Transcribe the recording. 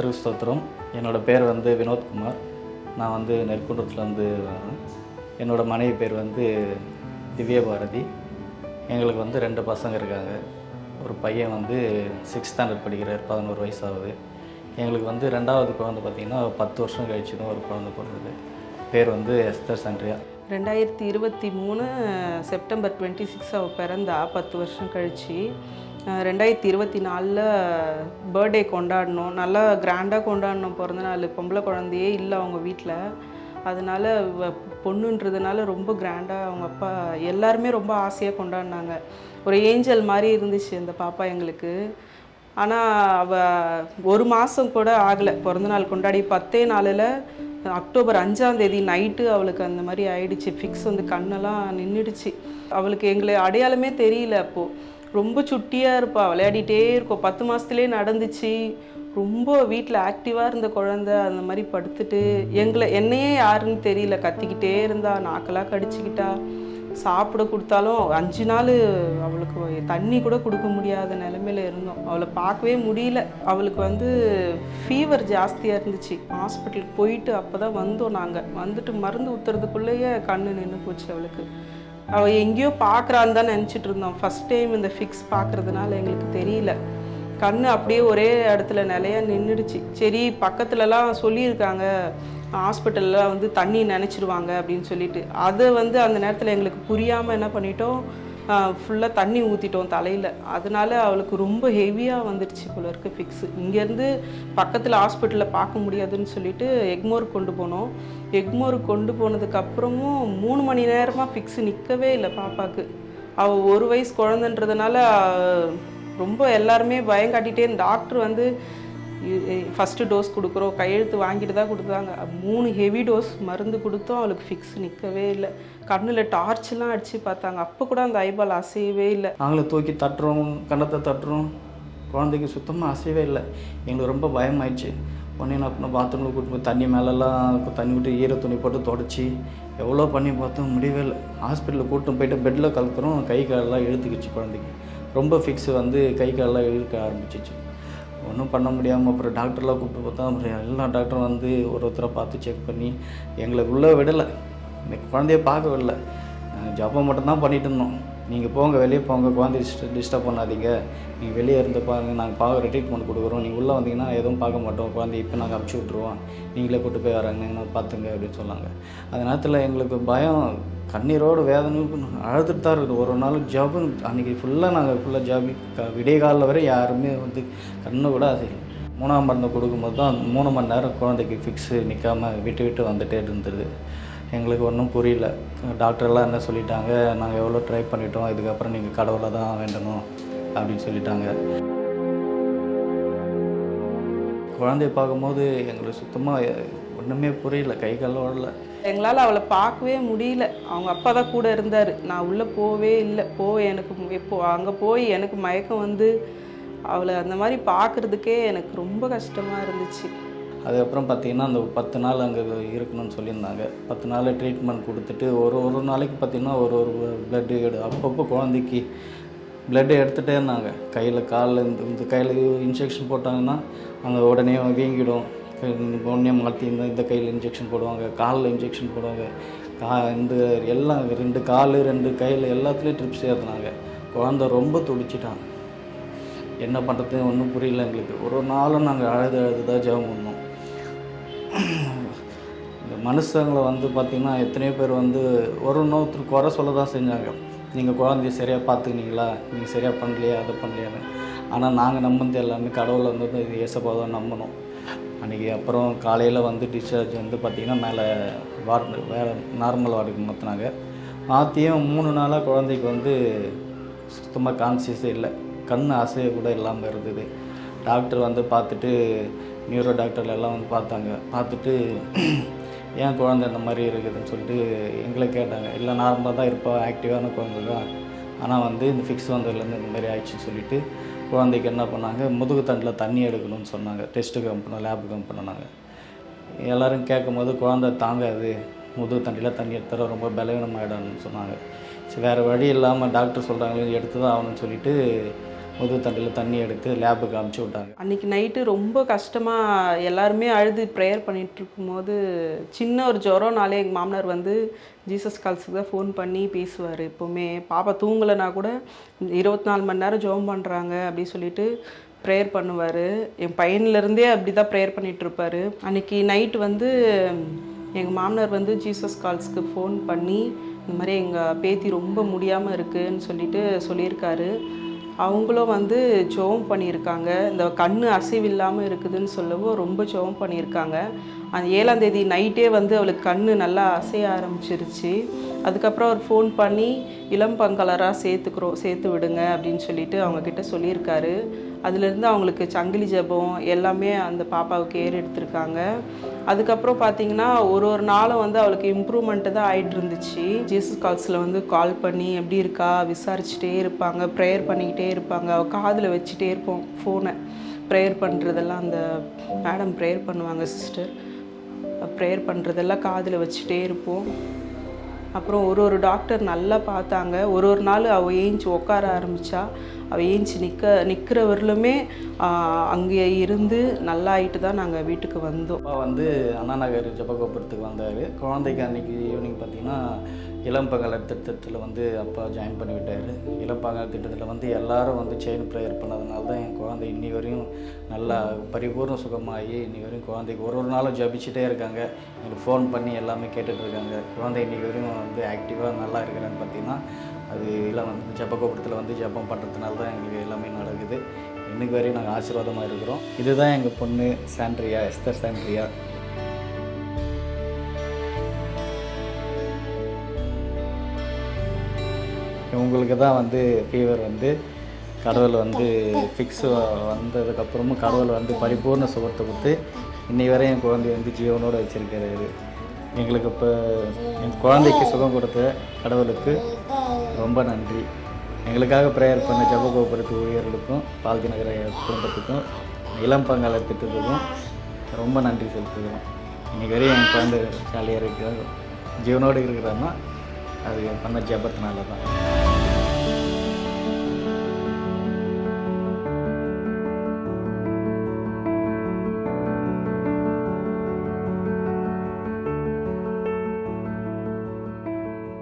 கர்த்தருக்கு ஸ்தோத்திரம். என்னோடய பேர் வந்து வினோத்குமார். நான் வந்து நெற்குன்றத்துலேருந்து என்னோடய மனைவி பேர் வந்து திவ்ய பாரதி எங்களுக்கு வந்து ரெண்டு பசங்க இருக்காங்க. ஒரு பையன் வந்து சிக்ஸ் ஸ்டாண்டர்ட் படிக்கிறார் பதினோரு வயசு ஆகுது எங்களுக்கு வந்து ரெண்டாவது குழந்தை பார்த்திங்கன்னா பத்து வருஷம் கழிச்சு தான் ஒரு குழந்தை பிறந்தது. பேர் வந்து எஸ்தர் சண்ட்ரியா. ரெண்டாயிரத்தி இருபத்தி மூணு செப்டம்பர் டுவெண்ட்டி சிக்ஸ் அவள் பிறந்தா பத்து வருஷம் கழிச்சு. ரெண்டாயிரத்தி இருபத்தி நாலில் பர்த்டே கொண்டாடினோம் நல்லா கிராண்டாக கொண்டாடினோம் பிறந்த நாள். பொம்பளை குழந்தையே இல்லை அவங்க வீட்டில். அதனால பொண்ணுன்றதுனால ரொம்ப கிராண்டாக அவங்க அப்பா எல்லாருமே ரொம்ப ஆசையாக கொண்டாடினாங்க. ஒரு ஏஞ்சல் மாதிரி இருந்துச்சு அந்த பாப்பா எங்களுக்கு. ஆனால் அவ ஒரு மாதம் கூட ஆகலை. பிறந்தநாள் கொண்டாடி பத்தே நாளில் அக்டோபர் அஞ்சாம் தேதி நைட்டு அவளுக்கு அந்த மாதிரி ஆயிடுச்சு. ஃபிக்ஸ் வந்து கண்ணெல்லாம் நின்றுடுச்சு. அவளுக்கு எங்களை அடையாளமே தெரியல அப்போது ரொம்ப சுட்டியாக இருப்பா. விளையாடிட்டே இருக்கும் பத்து மாதத்துலேயே நடந்துச்சு. ரொம்ப வீட்டில் ஆக்டிவாக இருந்த குழந்த. அந்த மாதிரி படுத்துட்டு எங்களை என்னையே யாருன்னு தெரியல. கத்திக்கிட்டே இருந்தா. நாக்கெல்லாம் கடிச்சிக்கிட்டா. சாப்பிட கொடுத்தாலும் அஞ்சு நாள் அவளுக்கு தண்ணி கூட கொடுக்க முடியாத நிலமையில இருந்தோம். அவளை பார்க்கவே முடியல. அவளுக்கு வந்து ஃபீவர் ஜாஸ்தியாக இருந்துச்சு. ஹாஸ்பிட்டலுக்கு போயிட்டு அப்போ தான் வந்தோம் நாங்கள் வந்துட்டு மருந்து ஊற்றுறதுக்குள்ளேயே கண்ணு நின்று போச்சு அவளுக்கு. அவள் எங்கேயோ பார்க்குறான்னு தான் நினச்சிட்டு இருந்தோம். ஃபஸ்ட் டைம் இந்த ஃபிக்ஸ் பார்க்குறதுனால எங்களுக்கு தெரியல. கண் அப்படியே ஒரே இடத்துல நிலையா நின்றுடுச்சு சரி பக்கத்துலலாம் சொல்லியிருக்காங்க. ஹாஸ்பிட்டலில் வந்து தண்ணி நினச்சிடுவாங்க அப்படின்னு சொல்லிட்டு. அதை வந்து அந்த நேரத்தில் எங்களுக்கு புரியாமல் என்ன பண்ணிட்டோம். ஃபுல்லாக தண்ணி ஊற்றிட்டோம் தலையில். அதனால அவளுக்கு ரொம்ப ஹெவியாக வந்துடுச்சு போல இருக்குது ஃபிக்ஸு இங்கேருந்து பக்கத்தில் ஹாஸ்பிட்டலில் பார்க்க முடியாதுன்னு சொல்லிட்டு எக்மோர் கொண்டு போனோம். எக்மோர் கொண்டு போனதுக்கப்புறமும் மூணு மணி நேரமாக ஃபிக்ஸு நிற்கவே இல்லை பாப்பாவுக்கு அவள் ஒரு வயசு குழந்தைன்றதுனால ரொம்ப எல்லாருமே பயம் காட்டிகிட்டே டாக்டர் வந்து ஃபஸ்ட்டு டோஸ் கொடுக்குறோம் கையெழுத்து வாங்கிட்டு தான் கொடுத்தாங்க. மூணு ஹெவி டோஸ் மருந்து கொடுத்தோம் அவளுக்கு ஃபிக்ஸ் நிற்கவே இல்லை. கண்ணில் டார்ச்லாம் அடித்து பார்த்தாங்க. அப்போ கூட அந்த ஐபால் அசையவே இல்லை. நாங்களும் தூக்கி தட்டுறோம் கண்ணத்தை தட்டுறோம் குழந்தைக்கு சுத்தமாக அசையவே இல்லை. எங்களுக்கு ரொம்ப பயமாயிடுச்சு. உடனே நான் பண்ண பாத்ரூமில் கூட்டு போய் தண்ணி மேலெல்லாம் தண்ணி விட்டு ஈர துணி போட்டு தொடச்சி எவ்வளோ பண்ணி பார்த்தோம் முடியவே இல்லை. ஹாஸ்பிட்டலில் கூட்டம் போயிட்டு பெட்டில் கலக்குறோம் கை காலெல்லாம் இழுத்துக்கிச்சு குழந்தைக்கு. ரொம்ப ஃபிக்ஸ் வந்து கை காலெல்லாம் இழுக்க ஆரம்பிச்சிச்சு. ஒன்றும் பண்ண முடியாமல் அப்புறம் டாக்டர்லாம் கூப்பிட்டு பார்த்தா அப்புறம் எல்லா டாக்டரும் வந்து ஒரு ஒருத்தரை பார்த்து செக் பண்ணி எங்களை உள்ளே விடலை. குழந்தைய பார்க்க விடல ஜப்பம் மட்டும்தான் பண்ணிகிட்டு இருந்தோம். நீங்கள் போங்க வெளியே போங்க குழந்தைய டிஸ்ட டிஸ்டர்ப் பண்ணாதீங்க. நீங்கள் வெளியே இருந்து பாருங்கள் நாங்கள் பார்க்குற ட்ரீட்மெண்ட் கொடுக்குறோம். நீங்கள் உள்ளே வந்தீங்கன்னா எதுவும் பார்க்க மாட்டோம். குழந்தைய இப்போ நாங்கள் அமுச்சு விட்ருவோம் நீங்களே கூட்டு போய் வராங்க பார்த்துங்க அப்படின்னு சொன்னாங்க. அந்த நேரத்தில் எங்களுக்கு பயம் கண்ணீரோடு வேதனை அழுதுட்டு தான் இருக்குது ஒரு நாள் ஜாபு அன்றைக்கி ஃபுல்லாக நாங்கள் ஃபுல்லாக ஜாபி க விடிய காலில் வரை யாருமே வந்து கண்ணு கூட அசையல. மூணாம் மருந்து கொடுக்கும்போது தான் மூணு மணி நேரம் குழந்தைக்கு ஃபிக்ஸு நிற்காம விட்டு விட்டு வந்துகிட்டே இருந்தது. எங்களுக்கு ஒன்றும் புரியல. டாக்டர்லாம் என்ன சொல்லிட்டாங்க நாங்கள் எவ்வளோ ட்ரை பண்ணிட்டோம் இதுக்கப்புறம் நீங்கள் கடவுளை தான் வேண்டணும் அப்படின்னு சொல்லிட்டாங்க. குழந்தைய பார்க்கும்போது எங்களுக்கு சுத்தமாக ஒன்றுமே புரியல கை காலில் எங்களால் அவளை பார்க்கவே முடியல. அவங்க அப்பா தான் கூட இருந்தார். நான் உள்ளே போவே இல்லை. போ எனக்கு எப்போ அங்கே போய் எனக்கு மயக்கம் வந்து அவளை அந்த மாதிரி பார்க்குறதுக்கே எனக்கு ரொம்ப கஷ்டமாக இருந்துச்சு. அதுக்கப்புறம் பார்த்தீங்கன்னா அந்த பத்து நாள் அங்கே இருக்கணும்னு சொல்லியிருந்தாங்க. பத்து நாள் ட்ரீட்மெண்ட் கொடுத்துட்டு ஒரு ஒரு நாளைக்கு பார்த்தீங்கன்னா ஒரு ஒரு பிளட்டு எடு அப்பப்போ குழந்தைக்கு பிளட்டு எடுத்துகிட்டே இருந்தாங்க. கையில் காலில் இந்த இந்த கையில் இன்ஜெக்ஷன் போட்டாங்கன்னா அந்த உடனே வீங்கிடும். உடனே மாற்றி இந்த இந்த கையில் இன்ஜெக்ஷன் போடுவாங்க காலில் இன்ஜெக்ஷன் போடுவாங்க. கா இந்த எல்லாம் ரெண்டு கால் ரெண்டு கையில் எல்லாத்துலேயும் ட்ரிப்ஸ் ஏற்றுனாங்க குழந்த ரொம்ப துடிச்சிட்டாங்க. என்ன பண்ணுறதுன்னு ஒன்றும் புரியல எங்களுக்கு. ஒரு ஒரு நாளும் நாங்கள் அழுது அழுது தான் ஜெபம் பண்ணோம். இந்த மனுஷங்களை வந்து பார்த்திங்கன்னா எத்தனையோ பேர் வந்து ஒரு இன்னொருத்தர் குறை சொல்ல தான் செஞ்சாங்க. நீங்கள் குழந்தைய சரியாக பார்த்துக்கினீங்களா? நீங்கள் சரியாக பண்ணலையா? அதை பண்ணலையான்னு. ஆனால் நாங்கள் நம்பினது எல்லாமே கடவுளை வந்து இது ஏசப்பா தான் நம்பணும். அன்றைக்கி அப்புறம் காலையில் வந்து டிஸ்சார்ஜ் வந்து பார்த்திங்கன்னா மேலே வார்டு வேறு நார்மல் வார்டுக்கு மாற்றினாங்க மாற்றியும் மூணு நாளாக குழந்தைக்கு வந்து சுத்தமாக கான்சியஸே இல்லை. கண் அசைய கூட இல்லாமல் இருந்தது. டாக்டர் வந்து பார்த்துட்டு நியூரோ டாக்டர்ல எல்லாம் வந்து பார்த்தாங்க. பார்த்துட்டு ஏன் குழந்தை இந்த மாதிரி இருக்குதுன்னு சொல்லிட்டு எங்களை கேட்டாங்க. இல்லை நார்மலாக தான் இருப்பா ஆக்டிவான குழந்தை தான் ஆனால் வந்து இந்த ஃபிக்ஸ் வந்ததுலேருந்து இந்த மாதிரி ஆயிடுச்சுன்னு சொல்லிட்டு குழந்தைக்கு என்ன பண்ணாங்க? முதுகு தண்டில் தண்ணி எடுக்கணும்னு சொன்னாங்க. டெஸ்ட்டுக்கு அனுப்பினோம் லேபுக்கு அனுப்பினாங்க எல்லோரும் கேட்கும்போது குழந்தை தாங்காது. முதுகு தண்டியில் தண்ணி எடுத்துற ரொம்ப பலவீனமாகிடணும்னு சொன்னாங்க. சரி வேறு வழி இல்லாமல் டாக்டர் சொல்கிறாங்களே எடுத்து தான் ஆகணும்னு சொல்லிட்டு முதுகு தண்டில் தண்ணி எடுத்து லேபுக்கு அமுச்சு விட்டாங்க. அன்னைக்கு நைட்டு ரொம்ப கஷ்டமாக எல்லாருமே அழுது ப்ரேயர் பண்ணிட்டு இருக்கும்போது சின்ன ஒரு ஜுரம்னாலே எங்கள் மாமனார் வந்து ஜீசஸ் கால்ஸுக்கு தான் ஃபோன் பண்ணி பேசுவார் எப்போவுமே. பாப்பா தூங்கலைன்னா கூட இருபத்தி நாலு மணி நேரம் ஜோம் பண்ணுறாங்க அப்படி சொல்லிட்டு ப்ரேயர் பண்ணுவார். என் பையன்லேருந்தே அப்படி தான் ப்ரேயர் பண்ணிகிட்ருப்பார் அன்றைக்கி அன்னைக்கு நைட்டு வந்து எங்கள் மாமனார் வந்து ஜீசஸ் கால்ஸ்க்கு ஃபோன் பண்ணி இந்த மாதிரி எங்கள் பேத்தி ரொம்ப முடியாமல் இருக்குதுன்னு சொல்லிட்டு சொல்லியிருக்காரு. அவங்களும் வந்து ஜெபம் பண்ணியிருக்காங்க. இந்த கண் அசைவில்லாமல் இருக்குதுன்னு சொல்லவும் ரொம்ப ஜெபம் பண்ணியிருக்காங்க. அந்த ஏழாம் தேதி நைட்டே வந்து அவளுக்கு கண் நல்லா அசைய ஆரம்பிச்சிருச்சு. அதுக்கப்புறம் அவர் ஃபோன் பண்ணி இளம்பங்கலராக சேர்த்துக்கிறோம் சேர்த்து விடுங்க அப்படின்னு சொல்லிட்டு அவங்கக்கிட்ட சொல்லியிருக்காரு. அதுலேருந்து அவங்களுக்கு சங்கிலி ஜபம் எல்லாமே அந்த பாப்பாவுக்கு ஏறு எடுத்திருக்காங்க. அதுக்கப்புறம் பார்த்தீங்கன்னா ஒரு ஒரு நாளும் வந்து அவளுக்கு இம்ப்ரூவ்மெண்ட்டு தான் ஆகிட்டு இருந்துச்சு. ஜீசஸ் கால்ஸில் வந்து கால் பண்ணி எப்படி இருக்கா? விசாரிச்சுட்டே இருப்பாங்க ப்ரேயர் பண்ணிக்கிட்டே இருப்பாங்க. அவள் காதில் வச்சுட்டே இருப்போம் ஃபோனை ப்ரேயர் பண்ணுறதெல்லாம் அந்த மேடம் ப்ரேயர் பண்ணுவாங்க சிஸ்டர் ப்ரேயர் பண்ணுறதெல்லாம் காதில் வச்சுட்டே இருப்போம். அப்புறம் ஒரு ஒரு டாக்டர் நல்லா பார்த்தாங்க. ஒரு ஒரு நாள் அவள் ஏஞ்சி உட்கார ஆரம்பித்தா அவள் ஏஞ்சி நிற்க நிற்கிறவர்களுமே அங்கே இருந்து நல்லா ஆயிட்டு தான் நாங்கள் வீட்டுக்கு வந்தோம். அப்பா வந்து அண்ணா நகர் ஜப்பகோபுரத்துக்கு வந்தார். குழந்தைக்கு அன்னைக்கு ஈவினிங் பார்த்தீங்கன்னா இளம்பகலர் திட்டத்தில் வந்து அப்பா ஜாயின் பண்ணி விட்டார் இளம்பகல் திட்டத்தில் வந்து எல்லாரும் வந்து செயின் ப்ரேயர் பண்ணதுனால தான் என் குழந்தை இன்னி வரையும் நல்லா பரிபூர்ண சுகமாகி இன்னி வரையும் குழந்தைக்கு ஒரு ஒரு நாளும் ஜபிச்சுட்டே இருக்காங்க. எங்களுக்கு ஃபோன் பண்ணி எல்லாமே கேட்டுட்ருக்காங்க குழந்தை இன்னி வரையும் வந்து ஆக்டிவாக நல்லா இருக்கிறான்னு பார்த்தீங்கன்னா அது எல்லாம் வந்து ஜப்பகோபுரத்தில் வந்து ஜபம் பண்ணுறதுனால தான் எங்களுக்கு எல்லாமே நடக்குது. இன்றைக்கு வரையும் நாங்கள் ஆசீர்வாதமாக இருக்கிறோம். இதுதான் எங்கள் பொண்ணு சாண்ட்ரியா எஸ்தர் சாண்ட்ரியா. இவங்களுக்கு தான் வந்து ஃபீவர் வந்து கடவுள் வந்து ஃபிக்ஸ் வந்ததுக்கப்புறமும் கடவுள் வந்து பரிபூர்ண சுகத்தை கொடுத்து இன்னை வரையும் என் குழந்தைய வந்து ஜீவனோடு வச்சிருக்காரு எங்களுக்கு இப்போ என் குழந்தைக்கு சுகம் கொடுத்த கடவுளுக்கு ரொம்ப நன்றி. எங்களுக்காக ப்ரேயர் பண்ண ஜபகோபுரத்து ஊழியர்களுக்கும் பால்தி நகர குடும்பத்துக்கும் இளம் பங்காளர் திட்டத்துக்கும் ரொம்ப நன்றி செலுத்துகிறோம். இன்னைக்கு வரையும் என் குழந்தை ஜாலியாக இருக்கிற ஜீவனோடு இருக்கிறான்னா அது பண்ண ஜபத்தினால தான்